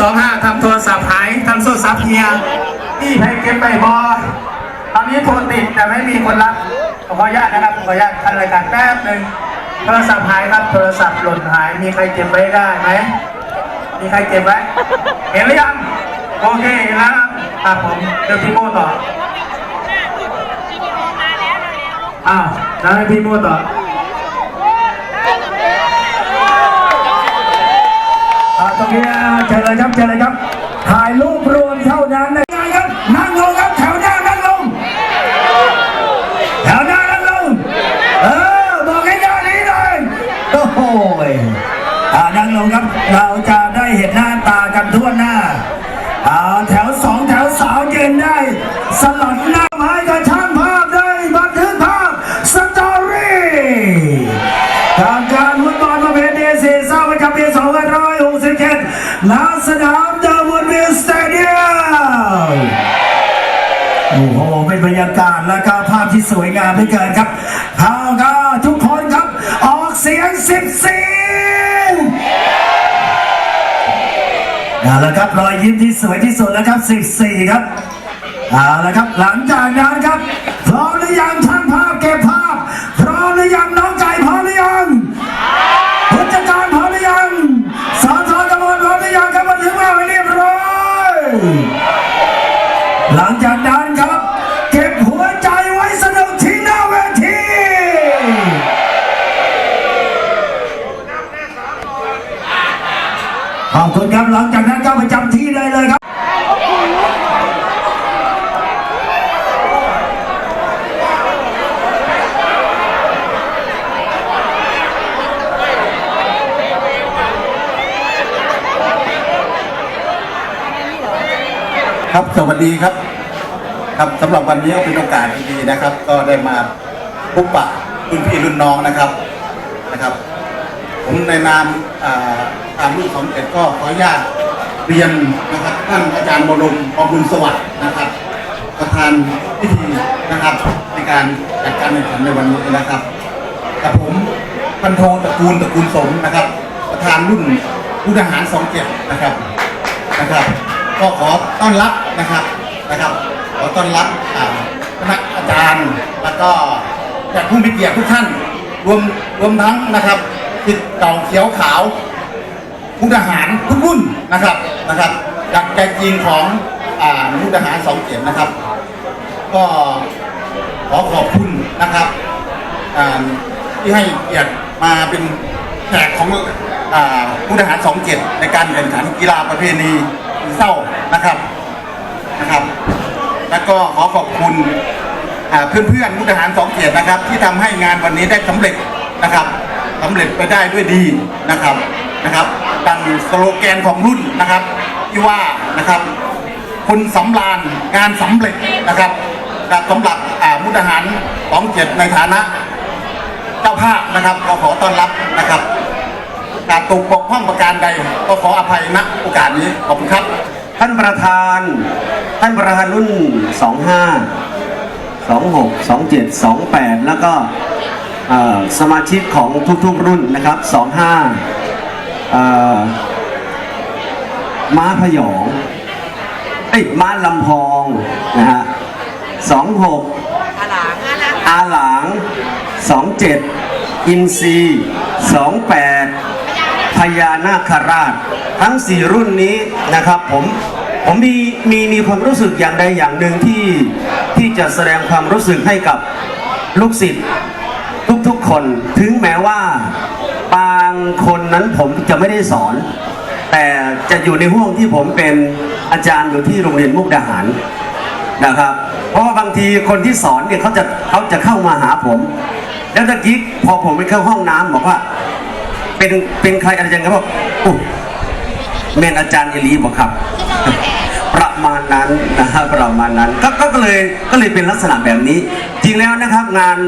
รุ่น25ทำโทรศัพท์หายทำโทรศัพท์เฮียที่ให้เก็บไปบอตอนนี้โทรติดแต่ไม่มีคนรับขออนุญาตนะครับขออนุญาตคันรายการแป๊บหนึ่งโทรศัพท์หายครับโทรศัพท์หล่นหาย มีใครเก็บไว้ได้ไหมมีใครเก็บไว้เห็นหรือยังโอเคเห็นแล้วครับผมเดี๋ยวพี่โมต่ออ้าวแล้วให้พี่โมต่อาตรงนี้นะ เชิญเลยครับเชิญเลยครับ ถ่ายรูปรวมเท่านั้นนะครับ นั่งลงครับแถวหน้านั่งลง แถวหน้านั่งลง เออ บอกให้หน้านี้หน่อยโอ้โหยอ่านั่งลงครับ เราจะได้เห็นหน้าตากันทั่วหน้าอ่าแถวสองแถวสาวยืนได้ สลัดหน้า สวยงามเหลือเกินครับเอาก็ทุกคนครับ ออกเสียงสิบสี่เอาละครับรอยยิ้มที่สวยที่สุดแล้วครับสิบสี่ครับเอาละครับ หลังจากนั้นครับพร้อมหรือยัง ครับสวัสดีครับ ครับสำหรับวันนี้ก็เป็นโอกาสที่ดีนะครับ ก็ได้มาพบปะรุ่นพี่รุ่นน้องนะครับนะครับ ผมในนามอาตามรุ่นของเอ็ดก็ขออนุญาตเรียนนะครับท่านอาจารย์บรมอบุญสวัสดิ์นะครับ ประธานพิธีนะครับ ในการจัดการแข่งขันในวันนี้นะครับกับผมพันโทตระกูลตระกูลสมนะครับ ประธานรุ่นผู้ทหารสองเจ็ดนะครับนะครับ ก็ขอต้อนรับนะครับนะครับ ขอต้อนรับคณะอาจารย์แล้วก็แขกผู้มีเกียรติทุกท่านรวมรวมทั้งนะครับติดเก่าเขียวขาวผู้ทหารทุกรุ่นนะครับนะครับ จากใจจริงของอ่าผู้ทหารสองเกียรตินะครับ ก็ขอขอบคุณนะครับอ่าที่ให้เกียรติมาเป็นแขกของอ่าผู้ทหารสองเจ็ดในการแข่งขันกีฬาประเพณี เศร้านะครับนะครับ แล้วก็ขอขอบคุณอ่าเพื่อนๆผู้ทหารสองเกียรตินะครับ ที่ทำให้งานวันนี้ได้สำเร็จนะครับสำเร็จไปได้ด้วยดีนะครับนะครับดังสโลแกนของรุ่นนะครับ ที่ว่านะครับคุณสำราญงานสำเร็จนะครับสำหรับมุทหารสองเจ็ดในฐานะ เจ้าภาพนะครับก็ขอต้อนรับนะครับ การตกปกพ้องประการใด ก็ขออภัยณโอกาสนี้ขอบคุณครับ ท่านประธาน ท่านประธานรุ่น 25 26 27 28 แล้วก็เอ่อสมาชิกของทุกๆรุ่นนะครับ 25เอ่อม้าพยองเอ้ยม้าลำพองนะฮะ 26 อาหลางอาหลางอาหลาง27 อินซี28 พญานาคราช ทั้ง4รุ่นนี้นะครับผมผมมีมีมีความรู้สึกอย่างใดอย่างหนึ่งที่ที่จะแสดงความรู้สึกให้กับลูกศิษย์ทุกๆคนถึงแม้ว่าบางคนนั้นผมจะไม่ได้สอน แต่จะอยู่ในห่วงที่ผมเป็นอาจารย์อยู่ที่โรงเรียนมุกดาหารนะครับ เพราะว่าบางทีคนที่สอนเนี่ยเขาจะเขาจะเข้ามาหาผม แล้วตะกี้พอผมไปเข้าห้องน้ำบอกว่า เป็นเป็นใครอาจารย์ก็บอกอุ๊ยเมนอาจารย์เอลีบอกครับประมาณนั้นนะฮะประมาณนั้นก็ก็เลยก็เลยเป็นลักษณะแบบนี้ จริงแล้วนะครับงาน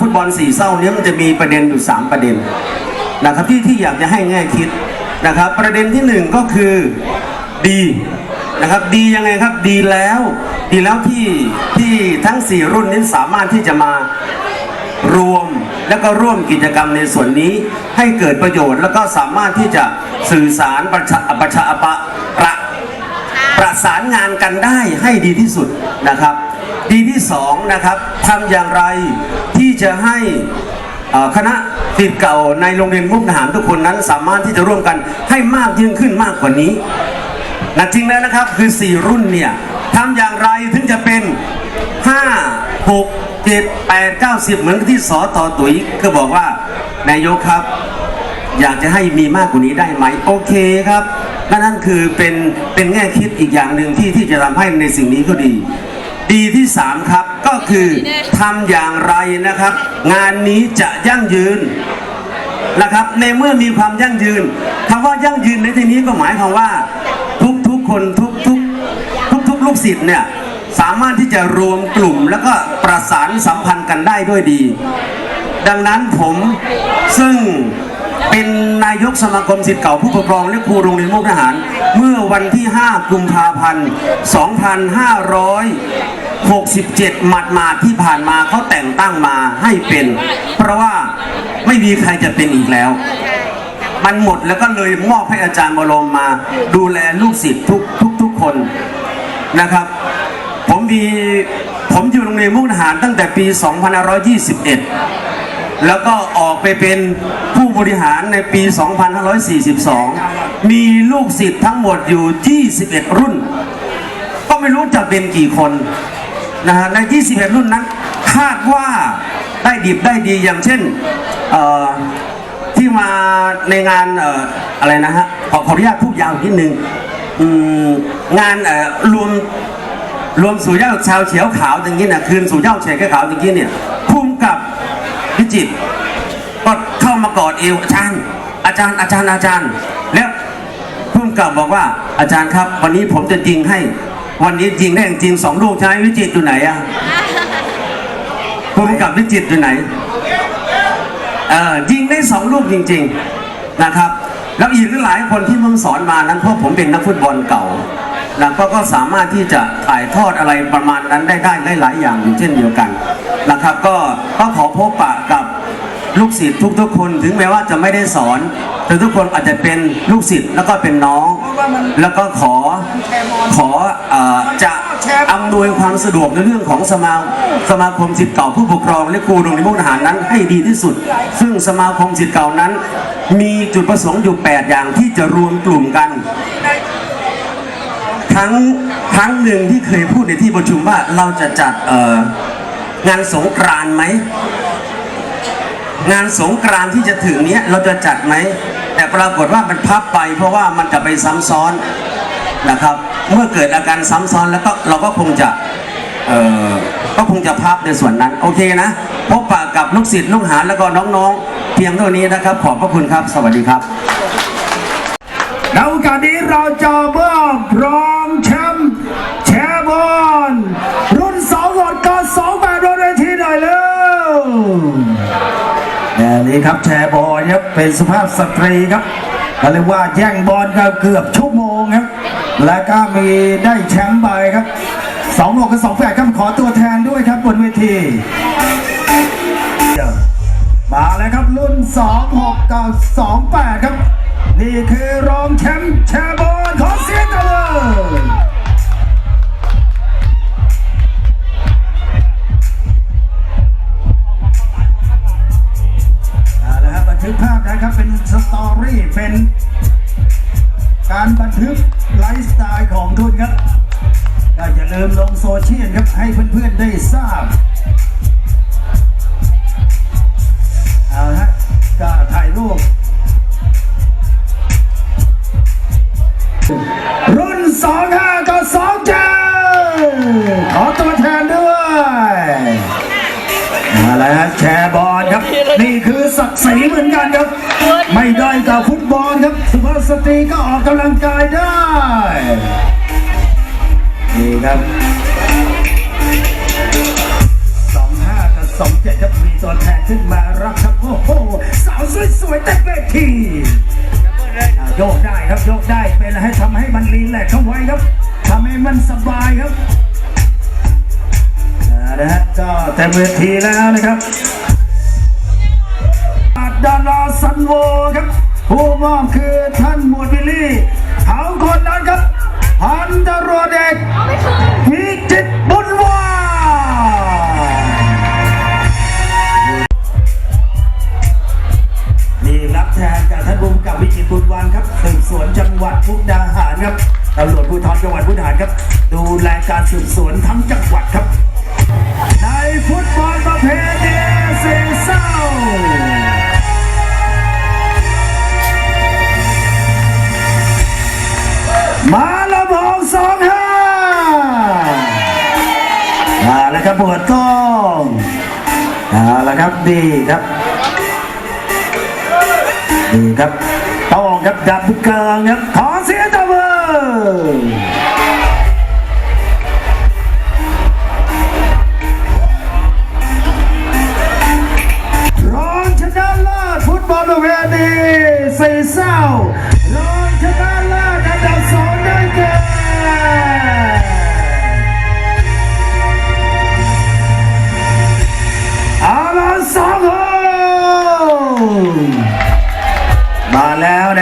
ฟุตบอลสี่เศร้าเนี้ยมันจะมีประเด็นอยู่สามประเด็นนะครับที่ที่อยากจะให้แง่คิดนะครับ ประเด็นที่หนึ่งก็คือดีนะครับดียังไงครับดีแล้ว ดีแล้วที่ที่ทั้งสี่รุ่นนี้สามารถที่จะมารวม แล้วก็ร่วมกิจกรรมในส่วนนี้ให้เกิดประโยชน์ แล้วก็สามารถที่จะสื่อสารประชาประชาปะประประสานงานกันได้ให้ดีที่สุดนะครับ ดีที่สองนะครับทำอย่างไรที่จะให้คณะศิษย์เก่าในโรงเรียนมุกดาหารทุกคนนั้น สามารถที่จะร่วมกันให้มากยิ่งขึ้นมากกว่านี้นะจริงแล้วนะครับคือ 4 รุ่นเนี่ยทำอย่างไรถึงจะเป็น 5 6 7 8 9 10เก้าสิบเหมือนที่สอต่อตุ๋ยก็บอกว่านายกครับ อยากจะให้มีมากกว่านี้ได้ไหม โอเคครับนั่นนั่นคือเป็นเป็นแง่คิดอีกอย่างหนึ่งที่ที่จะทำให้ในสิ่งนี้ก็ดี ดีที่3ครับก็คือทำอย่างไรนะครับ งานนี้จะยั่งยืนนะครับ ในเมื่อมีความยั่งยืนคำว่ายั่งยืนในที่นี้ก็หมายความว่าทุกทุกๆคนทุกทุกทุกทุกๆลูกศิษย์เนี่ย สามารถที่จะรวมกลุ่มแล้วก็ประสานสัมพันธ์กันได้ด้วยดี ดังนั้นผมซึ่งเป็นนายกสมาคมศิษย์เก่าผู้ปกครองและครูโรงเรียนมุกทหาร เมื่อวันที่ 5 กุมภาพันธ์ 2567 หมาดมาดๆที่ผ่านมาเขาแต่งตั้งมาให้เป็น เพราะว่าไม่มีใครจะเป็นอีกแล้ว มันหมดแล้วก็เลยมอบให้อาจารย์บรมมา ดูแลลูกศิษย์ทุกทุกทุกคนนะครับ ผมมีผมอยู่โรงเรียนมุกดาหารตั้งแต่ปี 2521 แล้วก็ออกไปเป็นผู้บริหารในปี 2542 มีลูกศิษย์ทั้งหมดอยู่ 21 รุ่น ก็ไม่รู้จะเป็นกี่คนนะฮะใน 21 รุ่นนั้น คาดว่าได้ดิบได้ดีอย่างเช่นที่มาในงานอออะไรนะฮะขอขออนุญาตพูดยาวนิดนึงงานรวม รวมสู่เหย้าชาวเฉียวขาวอย่างนี้นะคืนสู่เหย้าเฉยขาวอย่างนี้เนี่ยพุ่มกับพิจิตก็เข้ามากอดเอวอาจารย์ อาจารย์อาจารย์อาจารย์ แล้วพุ่มกับบอกว่าอาจารย์ครับ วันนี้ผมจะยิงให้ วันนี้ยิงได้จริงสองลูกใช่วิจิตอยู่ไหนอะพุ่มกับวิจิตอยู่ไหนเออยิงได้สองลูกจริง ๆนะครับ แล้วอีกหลายคนที่ผมสอนมานั้นเพราะผมเป็นนักฟุตบอลเก่า นะก็ก็สามารถที่จะถ่ายทอดอะไรประมาณนั้นได้ได้ได้หลายอย่างอยู่เช่นเดียวกันนะครับ ก็ก็ขอพบปะกับลูกศิษย์ทุก ๆ คนถึงแม้ว่าจะไม่ได้สอน แต่ทุกคนอาจจะเป็นลูกศิษย์แล้วก็เป็นน้อง แล้วก็ขอขออ่อจะอำนวยความสะดวกในเรื่องของสมาสมาคมศิษย์เก่าผู้ปกครองและครูโรงเรียนมุกดาหารนั้นให้ดีที่สุด ซึ่งสมาคมศิษย์เก่านั้น มีจุดประสงค์อยู่ 8 อย่างที่จะรวมกลุ่มกัน รั้งครั้งหนึ่งที่เคยพูดในที่ประชุมว่าเราจะจัดเงานสงกรานต์ไหมงานสงกรานต์ที่จะถึงเนี้ยเราจะจัดไหมแต่ปรากฏว่ามันพับไป เพราะว่ามันจะไปซ้ำซ้อนนะครับ เมื่อเกิดอาการซ้ำซ้อนแล้วก็เราก็คงจะเออก็คงจะพับในส่วนนั้นโอเคนะพบปะกับลูกศิษย์ลูกหาแล้วก็น้องๆ เพียงเท่านี้นะครับ ขอบพระคุณครับ สวัสดีครับในโอกาสนี้เราจะมอบรอม นี่ครับแชร์บอลครับเป็นสุภาพสตรีครับก็เรียกว่าแย่งบอลกันเกือบชั่วโมงครับ และก็มีได้แชมป์ไปครับสองหกกับสองแปดครับขอตัวแทนด้วยครับบนเวทีมาแล้วครับรุ่น26กับ28ครับ นี่คือรองแชมป์แชร์บอลขอเสียงกันเลย นะครับ เป็นสตอรี่ เป็นการบันทึกไลฟ์สไตล์ของทุนครับก็อย่าลืมลงโซเชียลครับ ให้เพื่อนๆได้ทราบ เอาฮะก็ถ่ายรูป รุ่น25กับ2เจข คือศักดิ์ศรีเหมือนกันครับ ไม่ได้อยกับฟุตบอลครับ สุภาพสตรีก็ออกกำลังกายได้ นี่ครับสองห้ากับสองเจ็ดครับมีตัวแทนขึ้นมารับครับ โอ้โห สาวสวยๆเต็มเวทีอ่าโยกได้ครับโยกได้เป็นให้ทำให้มันรีแลกซ์เข้าไว้ครับทำให้มันสบายครับอ่านะฮะก็เต็มเวทีแล้วนะครับ โวครับผู้มอบคือท่านหมวดวิลลี่เขาคนนั้นครับพันตรวจเอกวิจิตบุญวานี่รับแทนจากท่านบุญกับวิจิตบุญวันครับสืบสวนจังหวัดมุกดาหารครับตำรวจภูธรจังหวัดมุกดาหารครับ ดูแลการสืบสวนทั้งจังหวัดครับ ในฟุตบอลประเภทเดียเซเศร้า สองห้ามาแล้วครับปวดต้องเอาละครับดีครับดีครับต้องครับดับเกิงครับขอเสียงตบมือรองชนะเลิศฟุตบอลเพณีสี่เศร้ารองชนะ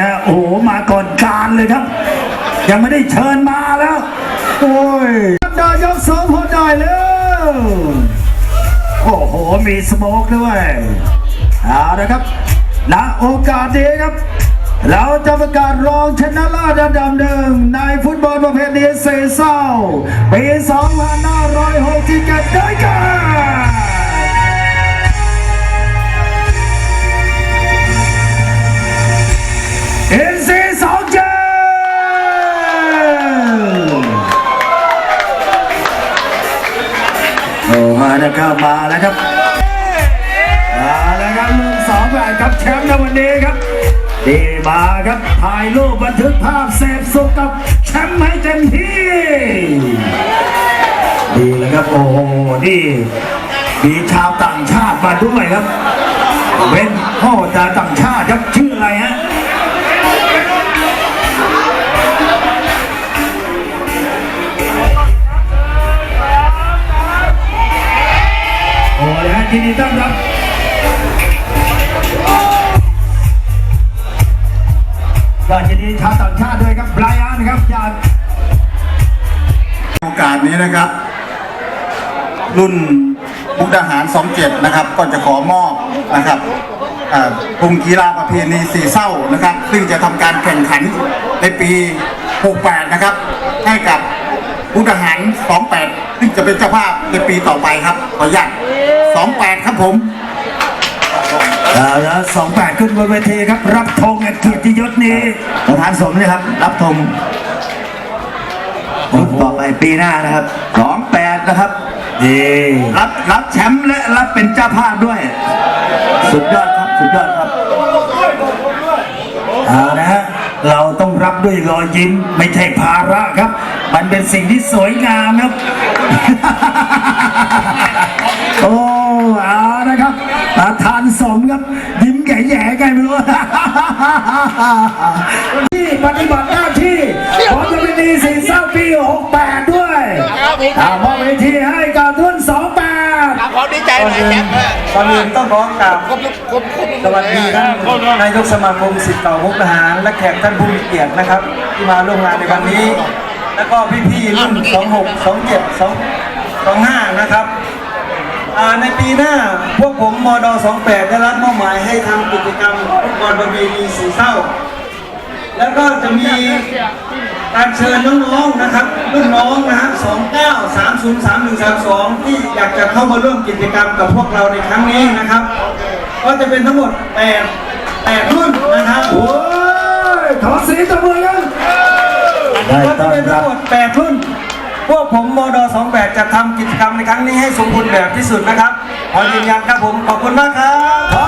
ะโอ้โหมาก่อนการเลยครับ ยังไม่ได้เชิญมาแล้ว โอ้ยนายกสมพลหน่อยเร็วโอ้โหมีสโมกด้วยเอาละครับณโอกาสนี้ครับ เราจะประกาศรองชนะเลิศอันดับหนึ่งในฟุตบอลประเภทนี้เซเศร้าปี2567ด้วยกั มาแล้วครับมาแล้วครับมาแล้วครับลุงสองแหวนครับแชมป์ในวันนี้ครับดีมาครับถ่ายรูปบันทึกภาพเสพสุขกับแชมป์ให้เต็มที่ดีแล้วครับโอ้โหนี่มีชาวต่างชาติมาด้วยครับเป็นพ่อตาต่างชาติครับชื่ออะไรฮะ ยินดีต้อนรับก็ยินดีชาวต่างชาติด้วยครับไบรอันครับจากโอกาสนี้นะครับ รุ่นมุกดาหาร 27 นะครับ ก็จะขอมอบนะครับอ่ากลุ่มกีฬาประเพณีสีเศร้านะครับ ซึ่งจะทำการแข่งขันในปี 68 นะครับ ให้กับ มุกดาหาร 28 ซึ่งจะเป็นเจ้าภาพในปีต่อไปครับ ขออนุญาต28 ครับผมเอาละสองแปดขึ้นบนเวทีครับ รับธงเกียรติยศนี้ประธานสมเลยครับ รับธงต่อไปปีหน้านะครับสองแปดนะครับดีรับรับแชมป์และรับเป็นเจ้าภาพด้วย สุดยอดครับ สุดยอดครับเอานะ ด้วยรอยยิ้มไม่ใช่ภาระครับ มันเป็นสิ่งที่สวยงามครับ โอ้เอานะครับประธานสมครับ ยิ้มแย่ๆกันไม่รู้ที่ปฏิบัติหน้าที่ของจะเป็นดีสีเศร้าปี68 ด้วยอ่ามอบเวทีให้กับรุ่น28ขอ ดีใจหน่อยแชมป์ก่อนอื่นต้องขอกราบสวัสดีท่านนายกสมาคมสิทธิ์เก่ามุกทหารและแขกท่านผู้มีเกียรตินะครับ ที่มาร่วมงานในวันนี้ แล้วก็พี่ๆรุ่น 26 27 2 25 นะครับอ่าในปีหน้าพวกผมมด28 ได้รับมอบหมายให้ทำกิจกรรมฟุตบอลประเพณีสีเศร้า แล้วก็จะมี การเชิญน้องๆนะครับรุ่นน้องนะฮะ29 30 31 32 ที่อยากจะเข้ามาร่วมกิจกรรมกับพวกเราในครั้งนี้นะครับ ก็จะเป็นทั้งหมด8 8รุ่นนะครับโอ้ยขอเสียงตบมือกันได้ก็ต้จะอนเป็นรัทั้บงหมด8รุ่น พวกผมมด28 จะทำกิจกรรมในครั้งนี้ให้สมบูรณ์แบบที่สุดนะครับ ขอยืนยันครับผม ขอบคุณมากครับ